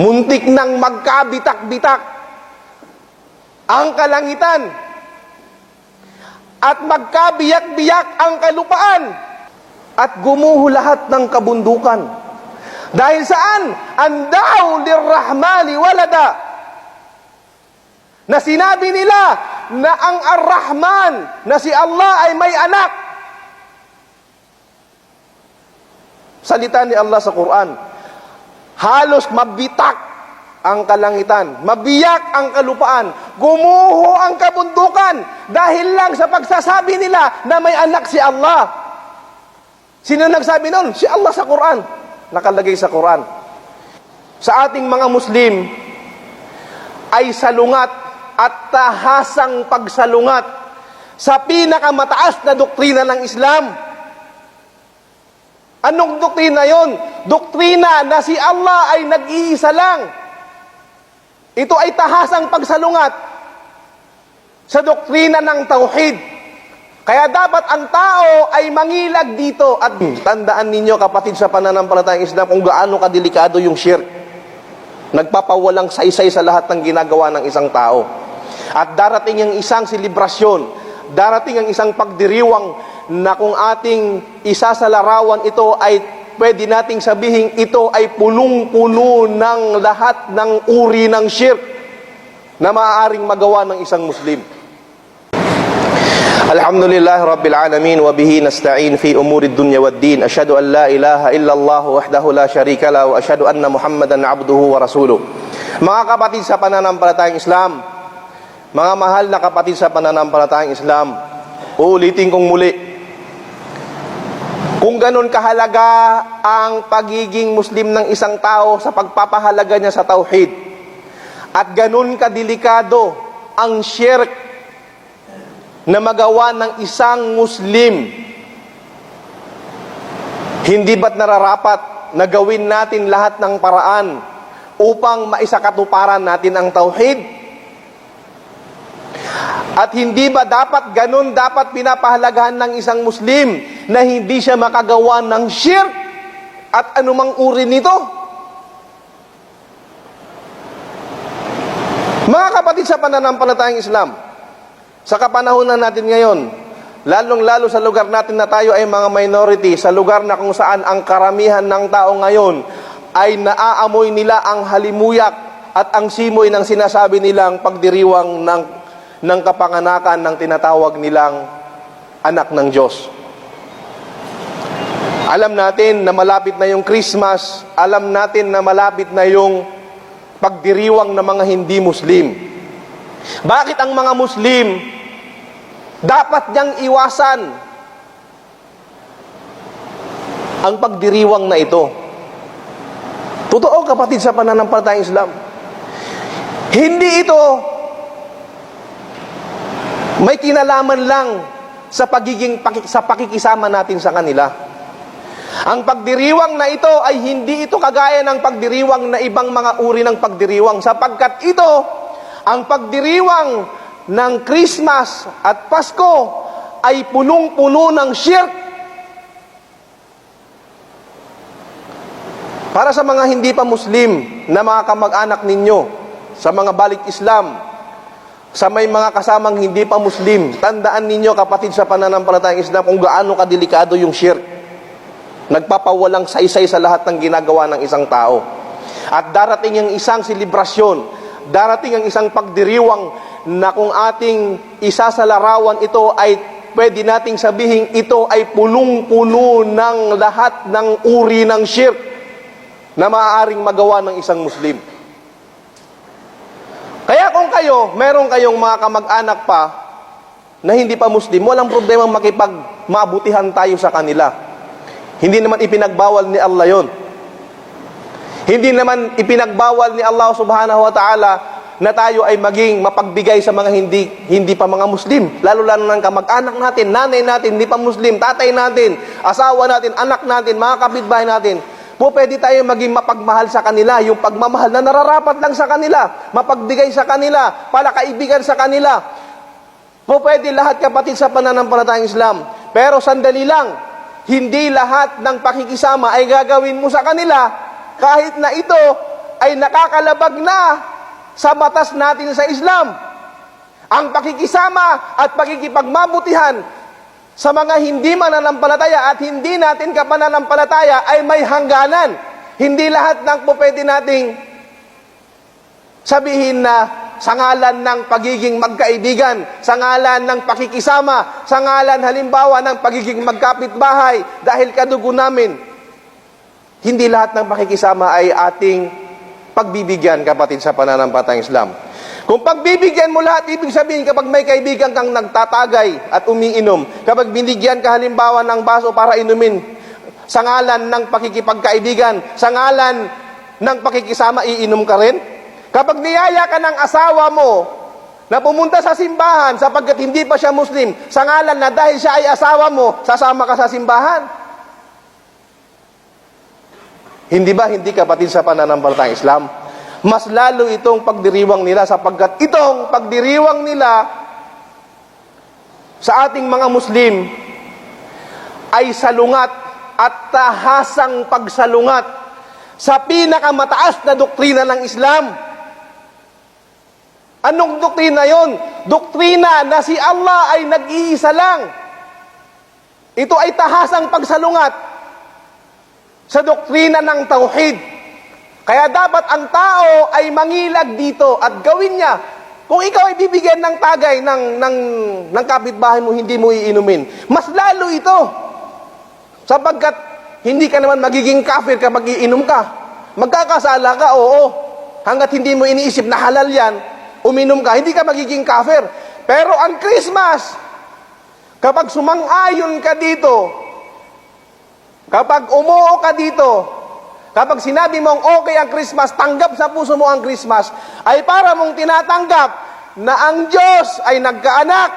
Muntik nang magkabitak-bitak ang kalangitan at magkabiyak-biyak ang kalupaan at gumuho lahat ng kabundukan. Dahil saan? Andaw lirrahmani walada. Na sinabi nila na ang Ar-Rahman, na si Allah ay may anak. Salita ni Allah sa Quran. Halos mabitak ang kalangitan, mabiyak ang kalupaan, gumuho ang kabundukan dahil lang sa pagsasabi nila na may anak si Allah. Sino nagsabi nun? Si Allah sa Quran. Nakalagay sa Quran. Sa ating mga Muslim ay salungat at tahasang pagsalungat sa pinakamataas na doktrina ng Islam. Anong doktrina yon? Doktrina na si Allah ay nag-iisa lang. Ito ay tahasang pagsalungat sa doktrina ng tauhid. Kaya dapat ang tao ay mangilag dito at tandaan ninyo kapatid sa pananampalatayang Islam kung gaano kadelikado yung shirk. Nagpapawalang saysay sa lahat ng ginagawa ng isang tao. At darating ang isang selebrasyon, darating ang isang pagdiriwang na kung ating isasalarawan ito ay pwede nating sabihin ito ay punong-puno ng lahat ng uri ng shirk na maaaring magawa ng isang Muslim. Alhamdulillah Rabbil Alamin wa bihi nasta'in fi umuri dunya wad din. Ashhadu an la ilaha illa Allah wahdahu la sharika la wa ashhadu anna Muhammadan 'abduhu wa rasuluh. Mga kapatid sa pananampalatayang Islam, mga mahal na kapatid sa pananampalatayang Islam, uulitin kong muli kung ganun kahalaga ang pagiging Muslim ng isang tao sa pagpapahalaga niya sa tauhid, at ganun kadelikado ang shirk na magawa ng isang Muslim, hindi ba't nararapat na gawin natin lahat ng paraan upang maisakatuparan natin ang tauhid? At hindi ba dapat ganun dapat pinapahalagahan ng isang Muslim na hindi siya makagawa ng shirk at anumang uri nito? Mga kapatid sa pananampalatayang Islam, sa kapanahonan natin ngayon, lalong-lalo sa lugar natin na tayo ay mga minority, sa lugar na kung saan ang karamihan ng tao ngayon ay naaamoy nila ang halimuyak at ang simoy ng sinasabi nilang pagdiriwang ng, ng kapanganakan ng tinatawag nilang anak ng Diyos. Alam natin na malapit na yung Christmas, alam natin na malapit na yung pagdiriwang ng mga hindi Muslim. Bakit ang mga Muslim dapat niyang iwasan ang pagdiriwang na ito? Totoo kapatid sa pananampalatayang Islam. Hindi ito may kinalaman lang sa pagiging sa pakikisama natin sa kanila. Ang pagdiriwang na ito ay hindi ito kagaya ng pagdiriwang na ibang mga uri ng pagdiriwang sapagkat ito ang pagdiriwang ng Christmas at Pasko ay punong-puno ng shirk. Para sa mga hindi pa Muslim na mga kamag-anak ninyo, sa mga balik Islam, sa may mga kasamang hindi pa Muslim, tandaan ninyo kapatid sa pananampalatayang Islam kung gaano kadelikado yung shirk. Nagpapawalang saysay sa lahat ng ginagawa ng isang tao. At darating ang isang selebrasyon, darating ang isang pagdiriwang na kung ating isa sa larawan ito ay pwede nating sabihin ito ay punong-puno ng lahat ng uri ng shirk na maaaring magawa ng isang Muslim. Kaya kung kayo, meron kayong mga kamag-anak pa na hindi pa Muslim, walang problema makipag maabutihan tayo sa kanila. Hindi naman ipinagbawal ni Allah yon. Hindi naman ipinagbawal ni Allah subhanahu wa ta'ala na tayo ay maging mapagbigay sa mga hindi hindi pa mga Muslim. Lalo-lalo ng kamag-anak natin, nanay natin, hindi pa Muslim, tatay natin, asawa natin, anak natin, mga kapitbahay natin. Po pwede tayo maging mapagmahal sa kanila, yung pagmamahal na nararapat lang sa kanila, mapagbigay sa kanila, palakaibigan sa kanila. Po pwede lahat kapatid sa pananampalatayang Islam. Pero sandali lang, hindi lahat ng pakikisama ay gagawin mo sa kanila kahit na ito ay nakakalabag na sa batas natin sa Islam. Ang pakikisama at pakikipagmabutihan sa mga hindi mananampalataya at hindi natin kapananampalataya ay may hangganan. Hindi lahat ng po nating sabihin na sa ngalan ng pagiging magkaibigan, sa ngalan ng pakikisama, sa ngalan halimbawa ng pagiging magkapitbahay dahil kadugo namin. Hindi lahat ng pakikisama ay ating pagbibigyan kapatid sa pananampalatayang Islam. Kung pagbibigyan mo lahat, ibig sabihin kapag may kaibigan kang nagtatagay at umiinom, kapag binigyan ka halimbawa ng baso para inumin, sa ngalan ng pakikipagkaibigan, sa ngalan ng pakikisama, iinom ka rin? Kapag niyaya ka ng asawa mo na pumunta sa simbahan sapagkat hindi pa siya Muslim, sa ngalan na dahil siya ay asawa mo, sasama ka sa simbahan? Hindi ba hindi kapatid sa pananampalatayang Islam? Mas lalo itong pagdiriwang nila sapagkat itong pagdiriwang nila sa ating mga Muslim ay salungat at tahasang pagsalungat sa pinakamataas na doktrina ng Islam. Anong doktrina yon? Doktrina na si Allah ay nag-iisa lang. Ito ay tahasang pagsalungat sa doktrina ng tauhid. Kaya dapat ang tao ay mangilag dito at gawin niya. Kung ikaw ay bibigyan ng tagay ng, ng, ng kapitbahay mo, hindi mo iinumin. Mas lalo ito. Sapagkat hindi ka naman magiging kafir kapag iinom ka. Magkakasala ka, oo. Hanggat hindi mo iniisip na halal yan, uminom ka, hindi ka magiging kafir. Pero ang Christmas, kapag sumang-ayon ka dito, kapag umuo ka dito, kapag sinabi mong okay ang Christmas, tanggap sa puso mo ang Christmas, ay para mong tinatanggap na ang Diyos ay nagkaanak.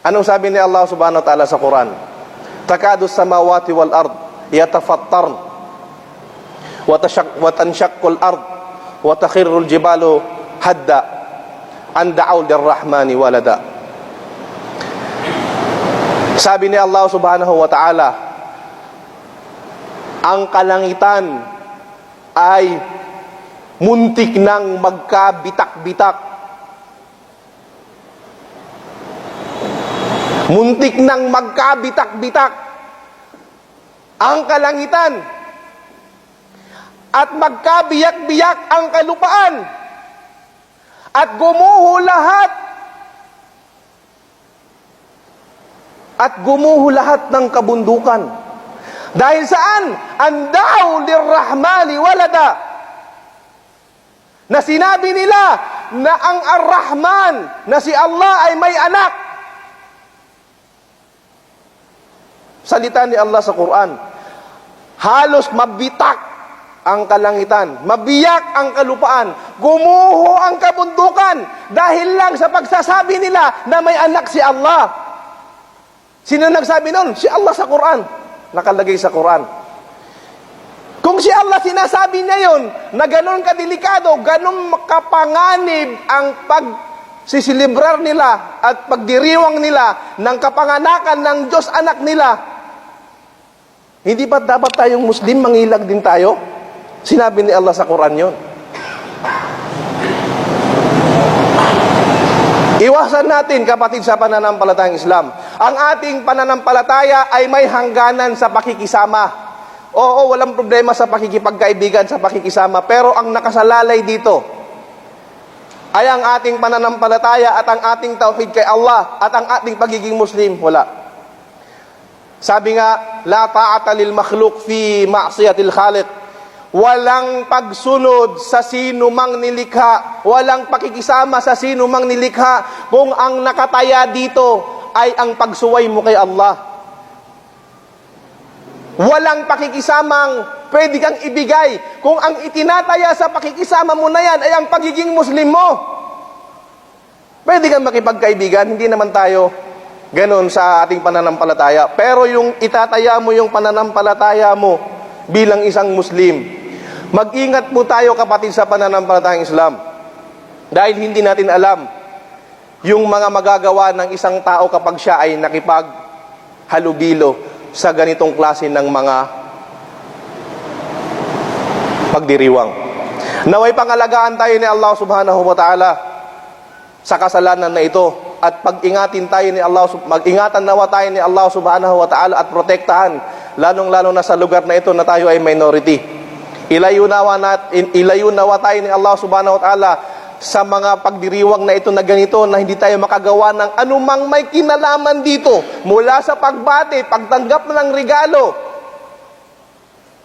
Anong sabi ni Allah subhanahu wa ta'ala sa Quran? Takadu samawati wal ard yatafattarn wa tasyak wa tanshaqqu al ard wa takhirru al jibalu hadda an da'aw lirrahmani walada. Sabi ni Allah subhanahu wa ta'ala, ang kalangitan ay muntik nang magkabitak-bitak. Muntik nang magkabitak-bitak. Ang kalangitan at magkabiyak-biyak ang kalupaan. At gumuho lahat. At gumuho lahat ng kabundukan. Dahil saan? Andaw lirrahmani walada. Na sinabi nila na ang Ar-Rahman, na si Allah ay may anak. salita ni Allah sa Quran. Halos mabitak ang kalangitan, mabiyak ang kalupaan, gumuho ang kabundukan dahil lang sa pagsasabi nila na may anak si Allah. Sino nagsabi nun? Si Allah sa Quran. Nakalagay sa Quran. Kung si Allah sinasabi niya yon na ganun kadelikado, ganun makapanganib ang pag sisilibrar nila at pagdiriwang nila ng kapanganakan ng Diyos anak nila, hindi ba dapat tayong Muslim mangilag din tayo? Sinabi ni Allah sa Quran yon. Iwasan natin kapatid sa pananampalatayang Islam. Ang ating pananampalataya ay may hangganan sa pakikisama. Oo, walang problema sa pakikipagkaibigan, sa pakikisama. Pero ang nakasalalay dito ay ang ating pananampalataya at ang ating tauhid kay Allah at ang ating pagiging Muslim. Wala. Sabi nga, la ta'ata lil makhluk fi ma'siyatil khaliq. Walang pagsunod sa sino mang nilikha, walang pakikisama sa sino mang nilikha kung ang nakataya dito ay ang pagsuway mo kay Allah. Walang pakikisamang pwede kang ibigay kung ang itinataya sa pakikisama mo na yan ay ang pagiging Muslim mo. Pwede kang makipagkaibigan, hindi naman tayo Ganon sa ating pananampalataya. Pero yung itataya mo yung pananampalataya mo bilang isang Muslim, mag-ingat po tayo kapatid sa pananampalatayang Islam. Dahil hindi natin alam yung mga magagawa ng isang tao kapag siya ay nakipaghalubilo sa ganitong klase ng mga pagdiriwang. Naway pangalagaan tayo ni Allah subhanahu wa ta'ala sa kasalanan na ito at pag-ingatin tayo ni Allah mag-ingatan nawa tayo ni Allah subhanahu wa ta'ala at protektahan lalong-lalo na sa lugar na ito na tayo ay minority. Ilayo nawa nat ilayo nawa tayo ni Allah subhanahu wa ta'ala sa mga pagdiriwang na ito na ganito na hindi tayo makagawa ng anumang may kinalaman dito mula sa pagbati, pagtanggap ng regalo,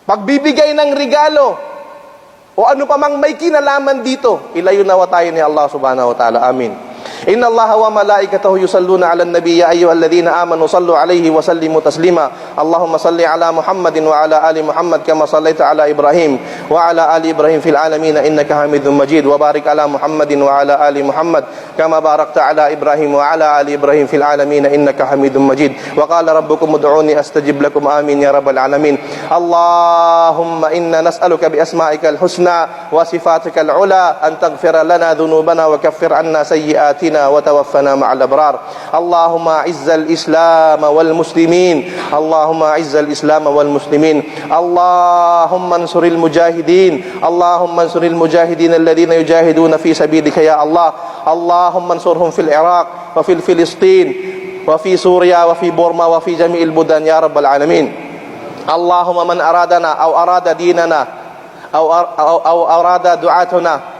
pagbibigay ng regalo, o ano pa mang may kinalaman dito, ilayo nawa tayo ni Allah subhanahu wa ta'ala. Amin. إن الله وملائكته يصلون على النبي يا أيها الذين آمنوا صلوا عليه وسلموا تسليما اللهم صل على محمد وعلى آل محمد كما صليت على إبراهيم وعلى آل إبراهيم في العالمين إنك حميد مجيد وبارك على محمد وعلى آل محمد كما باركت على إبراهيم وعلى آل إبراهيم في العالمين إنك حميد مجيد وقال ربكم ادعوني أستجب لكم آمين يا رب العالمين اللهم إنا نسألك بأسمائك الحسنى وصفاتك العلى أن تغفر لنا ذنوبنا وكفر عنا سيئاتنا علينا وتوفنا مع الأبرار. اللهم أعز الإسلام والمسلمين. اللهم أعز الإسلام والمسلمين. اللهم انصر المجاهدين. اللهم انصر المجاهدين الذين يجاهدون في سبيلك يا الله. اللهم انصرهم في العراق وفي فلسطين وفي سوريا وفي بورما وفي جميع البلدان يا رب العالمين. اللهم من أرادنا أو أراد ديننا أو أراد دعاتنا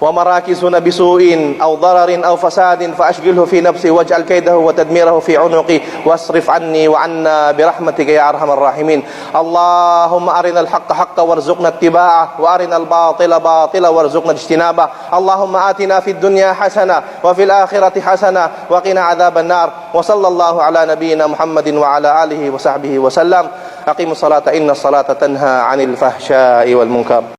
ومراكزنا بسوء أو ضرر أو فساد فأشغله في نفسي واجعل كيده وتدميره في عنقي واصرف عني وعنا برحمتك يا أرحم الراحمين. اللهم أرنا الحق حقا وارزقنا اتباعه وأرنا الباطل باطلا وارزقنا اجتنابه. اللهم آتنا في الدنيا حسنة وفي الآخرة حسنة وقنا عذاب النار. وصلى الله على نبينا محمد وعلى آله وصحبه وسلم. أقيموا الصلاة إن الصلاة تنهى عن الفحشاء والمنكر.